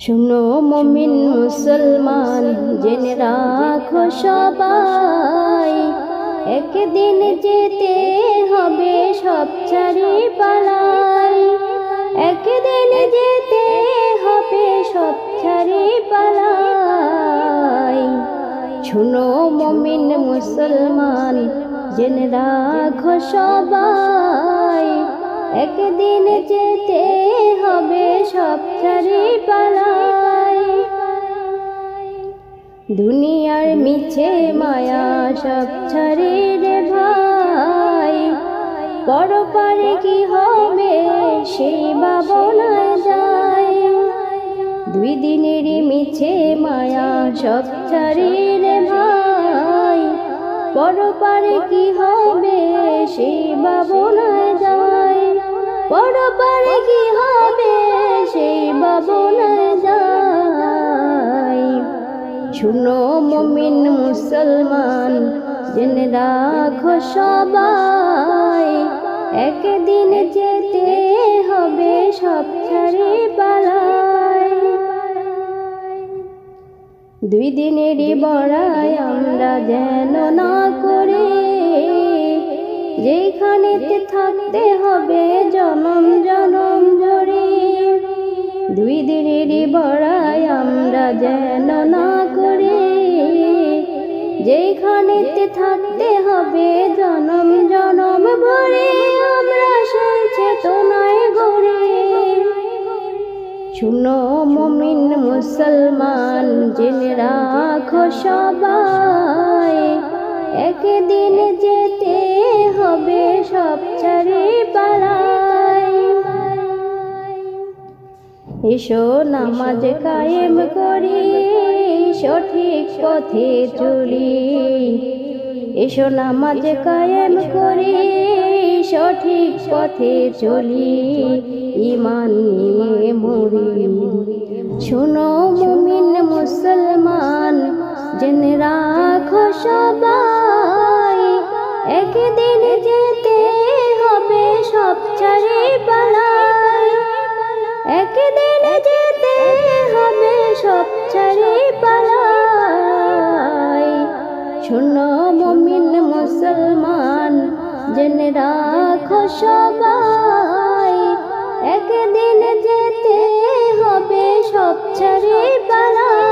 শুনো মমিন মুসলমান, জেনে রাখো সবাই, একদিন যেতে হবে সব ছাড়ি পালাই একদিন যেতে হবে সব ছাড়ি পালাই শুনো মমিন মুসলমান, জেনে রাখো সবাই একদিন যেতে হবে সব ছাড়ি পালাই দুনিয়ার মিছে মায়া সব ছাড়ি রে ভাই। বড় পারে কি হবে সেই ভাবনায় যায় দুই দিনেরই মিছে মায়া সব ছাড়ি রে ভাই। বড় পারে কি হবে শুনো মমিন মুসলমান, জেনে রাখো সবাই, একদিন যেতে হবে সব ছাড়ি দুই দিনেরই বড়াই আমরা যেন না করে যেখানেতে থাকতে হবে জনম জনম জড়ে দুই দিনেরই বড়াই আমরা যেন না যেখানেতে থাকতে হবে, জনম জনম ভরে আমরা সেই চেতনায় গড়ে। শুনো মমিন মুসলমান, জেনে রাখো সবাই, একদিন যেতে হবে সব ছাড়ি পালাই। এসো নামাজ কায়েম করি সঠিক পথে চলি। এসো নামাজ কায়েম করি সঠিক পথে চলি। ইমান নিয়ে মরি। শোনো মুমিন মুসলমান জেনে রাখো সবাই একদিন যেতে শোনো মমিন মুসলমান জেনে রাখো সবাই একদিন যেতে হবে সব ছাড়ি পালাই